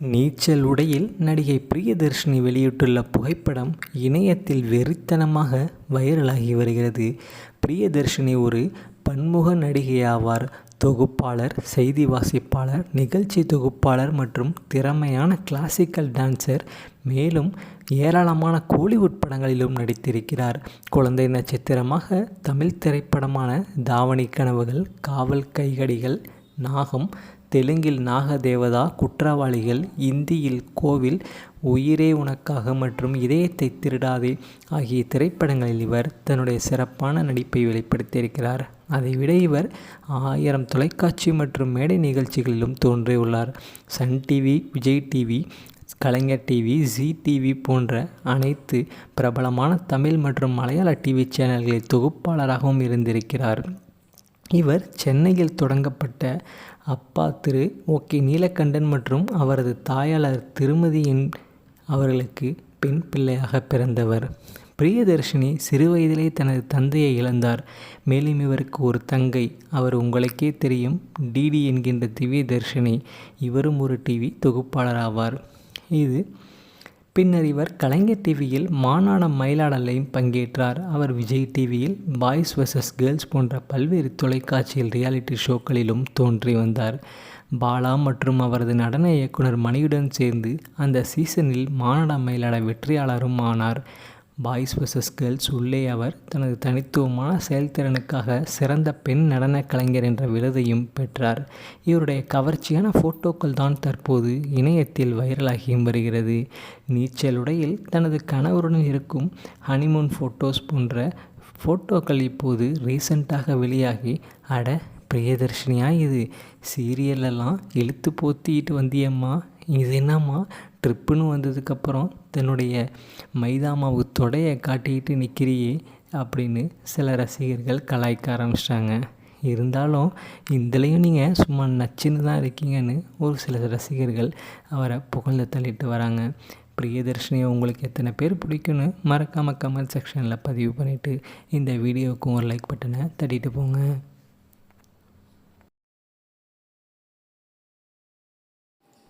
நீச்சல் உடையில் நடிகை பிரியதர்ஷினி வெளியிட்டுள்ள புகைப்படம் இணையத்தில் வெறித்தனமாக வைரலாகி வருகிறது. பிரியதர்ஷினி ஒரு பன்முக நடிகை ஆவார் தொகுப்பாளர் செய்தி வாசிப்பாளர் நிகழ்ச்சி தொகுப்பாளர் மற்றும் திறமையான கிளாசிக்கல் டான்சர் மேலும் ஏராளமான கோலிவுட் படங்களிலும் நடித்திருக்கிறார். குழந்தை நட்சத்திரமாக தமிழ் திரைப்படமான தாவணி கனவுகள் காவல் கைகடிகள் நாகம் தெலுங்கில் நாகதேவதா குற்றவாளிகள் இந்தியில் கோவில் உயிரே உனக்காக மற்றும் இதயத்தை திருடாதே ஆகிய திரைப்படங்களில் இவர் தன்னுடைய சிறப்பான நடிப்பை வெளிப்படுத்தியிருக்கிறார். அதைவிட இவர் ஆயிரம் தொலைக்காட்சி மற்றும் மேடை நிகழ்ச்சிகளிலும் தோன்றியுள்ளார். Sun TV Vijay TV Kalaignar TV Zee TV போன்ற அனைத்து பிரபலமான தமிழ் மற்றும் மலையாள டிவி சேனல்களில் தொகுப்பாளராகவும் இருந்திருக்கிறார். இவர் சென்னையில் தொடங்கப்பட்ட அப்பா திரு ஓகே நீலகண்டன் மற்றும் அவரது தாயாளர் திருமதியின் அவர்களுக்கு பெண் பிள்ளையாக பிறந்தவர். பிரியதர்ஷினி சிறுவயதிலே தனது தந்தையை இழந்தார். மேலும் இவருக்கு ஒரு தங்கை. அவர் உங்களுக்கே தெரியும். டிடி என்கின்ற திவ்ய தர்ஷினி இவரும் ஒரு டிவி தொகுப்பாளர் ஆவார் இது பின்னர் இவர் கலைஞர் டிவியில் மாநாட மயிலாடலையும் பங்கேற்றார். அவர் விஜய் டிவியில் பாய்ஸ் வெர்சஸ் கேர்ள்ஸ் போன்ற பல்வேறு தொலைக்காட்சியில் ரியாலிட்டி ஷோக்களிலும் தோன்றி வந்தார். பாலா மற்றும் அவரது நடன இயக்குனர் மணியுடன் சேர்ந்து அந்த சீசனில் மாநாட மயிலாட வெற்றியாளரும் ஆனார். பாய்ஸ் வெர்சஸ் கேர்ள்ஸ் உள்ளே அவர் தனது தனித்துவமான செயல்திறனுக்காக சிறந்த பெண் நடன கலைஞர் என்ற விருதையும் பெற்றார். இவருடைய கவர்ச்சியான ஃபோட்டோக்கள் தான் தற்போது இணையத்தில் வைரலாகியும் வருகிறது. நீச்சல் உடையில் தனது கணவருடன் இருக்கும் ஹனிமூன் ஃபோட்டோஸ் போன்ற ஃபோட்டோக்கள் இப்போது ரீசண்டாக வெளியாகி அட பிரியதர்ஷினியா இது? சீரியலெல்லாம் இழுத்து போத்திட்டு வந்தியம்மா. இது என்னம்மா? ட்ரிப்புன்னு வந்ததுக்கப்புறம் தன்னுடைய மைதா மாவு தொடையை காட்டிக்கிட்டு நிற்கிறியே அப்படின்னு சில ரசிகர்கள் கலாய்க்க ஆரம்பிச்சிட்டாங்க. இருந்தாலும் இதுலேயும் நீங்கள் சும்மா நச்சுன்னு தான் இருக்கீங்கன்னு ஒரு சில ரசிகர்கள் அவரை புகழ்ந்து தள்ளிட்டு வராங்க. பிரியதர்ஷினியை உங்களுக்கு எத்தனை பேர் பிடிக்குன்னு மறக்காமல் கமெண்ட் செக்ஷனில் பதிவு பண்ணிவிட்டு இந்த வீடியோவுக்கும் ஒரு லைக் பட்டனை தட்டிட்டு போங்க.